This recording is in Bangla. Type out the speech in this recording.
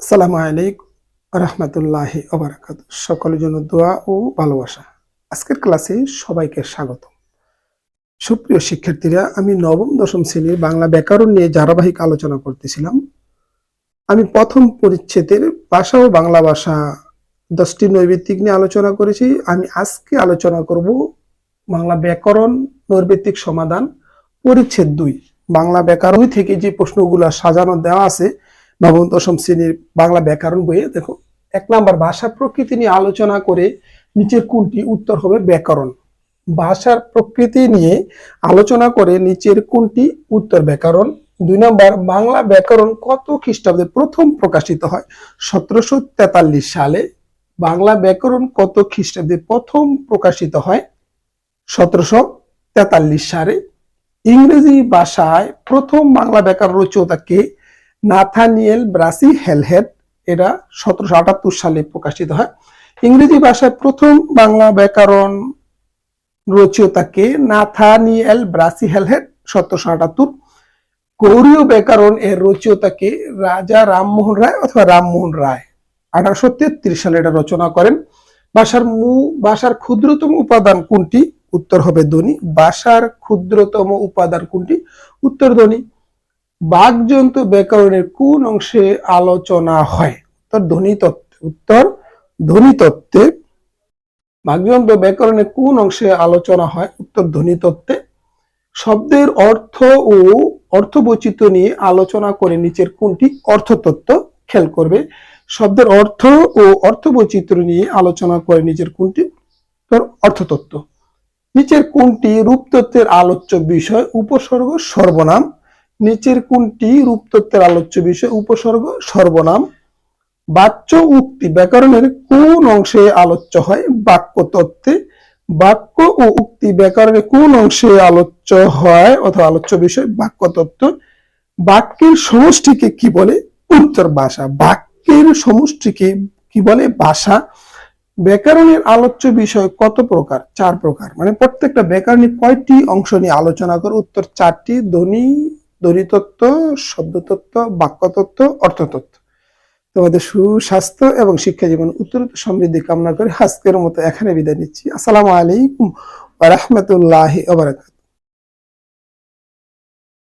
আসসালামু আলাইকুম রহমতুল্লাহ ওবরাকাত সকলের জন্য দোয়া ও ভালোবাসা। আজকের ক্লাসে সবাইকে স্বাগত সুপ্রিয় শিক্ষার্থীরা, আমি নবম, দশম শ্রেণির বাংলা ব্যাকরণ নিয়ে ধারাবাহিক আলোচনা করতেছিলাম। আমি প্রথম পরিচ্ছেদের ভাষা ও বাংলা ভাষা দশটি নৈবেত্তিক নিয়ে আলোচনা করেছি। আমি আজকে আলোচনা করব বাংলা ব্যাকরণ নৈর্বেত্তিক সমাধান, পরিচ্ছেদ দুই। বাংলা ব্যাকরণ থেকে যে প্রশ্নগুলো সাজানো দেওয়া আছে নবম, দশম শ্রেণির বাংলা ব্যাকরণ বইয়ে দেখো, এক নাম্বার ভাষা প্রকৃতি নিয়ে আলোচনা করে নিচের কোনটি উত্তর হবে ব্যাকরণ। ভাষার প্রকৃতি নিয়ে আলোচনা করে নিচের কোনটি উত্তর ব্যাকরণ। দুই নম্বর, বাংলা ব্যাকরণ কত খ্রিস্টাব্দে প্রথম প্রকাশিত হয়? সতেরোশো তেতাল্লিশ সালে বাংলা ব্যাকরণ কত খ্রিস্টাব্দে প্রথম প্রকাশিত হয়? সতেরোশো তেতাল্লিশ সালে ইংরেজি ভাষায় প্রথম বাংলা ব্যাকরণ রচয়িতা কে? নাথানিয়েল ব্রাসি হেলহেড এটা সতেরোশো সালে প্রকাশিত হয়। ইংরেজি ভাষায় প্রথম বাংলা ব্যাকরণ রচয়িতাকে নাথানিয়েল ব্রাসি হেলহেড সতেরোশো আটাত্তর। গৌরীয় ব্যাকরণ এর রচয়িতাকে রাজা রামমোহন রায় অথবা রামমোহন রায় আঠারোশো তেত্রিশ সালে এটা রচনা করেন। ভাষার মু, ভাষার ক্ষুদ্রতম উপাদান কোনটি? উত্তর হবে ধ্বনি। ভাষার ক্ষুদ্রতম উপাদান কোনটি? উত্তর ধ্বনি। বাকযন্ত্র ব্যাকরণের কোন অংশে আলোচনা হয়? উত্তর ধ্বনি তত্ত্বে। উত্তর ধ্বনি তত্ত্বে। বাকযন্ত্র ব্যাকরণের কোন অংশে আলোচনা হয়? উত্তর ধ্বনি তত্ত্বে। শব্দের অর্থ ও অর্থবৈচিত্র্য নিয়ে আলোচনা করে নিচের কোনটি? অর্থতত্ত্ব। খেয়াল করবে। শব্দের অর্থ ও অর্থবৈচিত্র্য নিয়ে আলোচনা করে নিচের কোনটি? অর্থতত্ত্ব। নিচের কোনটি রূপতত্ত্বের আলোচ্য বিষয়? উপসর্গ সর্বনাম। নিচের কোনটি রূপতত্ত্বের আলোচ্য বিষয়? উপসর্গ, সর্বনাম। বাচ্য উক্তি ব্যাকরণের কোন অংশে আলোচ্য হয়? বাক্য তত্ত্বে বাক্য ও উক্তি ব্যাকরণের কোন অংশে আলোচ্য হয় অথবা আলোচ্য বিষয়? বাক্য তত্ত্ব বাক্যের সমষ্টিকে কি বলে? উত্তর ভাষা। বাক্যের সমষ্টিকে কি বলে? ভাষা। ব্যাকরণের আলোচ্য বিষয় কত প্রকার? চার প্রকার। মানে প্রত্যেকটা ব্যাকরণের কয়টি অংশ নিয়ে আলোচনা করে? উত্তর চারটি। ধ্বনি ধ্বনিতত্ত্ব শব্দতত্ত্ব, বাক্যতত্ত্ব, অর্থতত্ত্ব। তোমাদের সুস্বাস্থ্য এবং শিক্ষা জীবন উত্তর সমৃদ্ধি কামনা করে আজকের মতো এখানে বিদায় নিচ্ছি। আসসালামু আলাইকুম রহমতুল্লাহ ওবরাকাত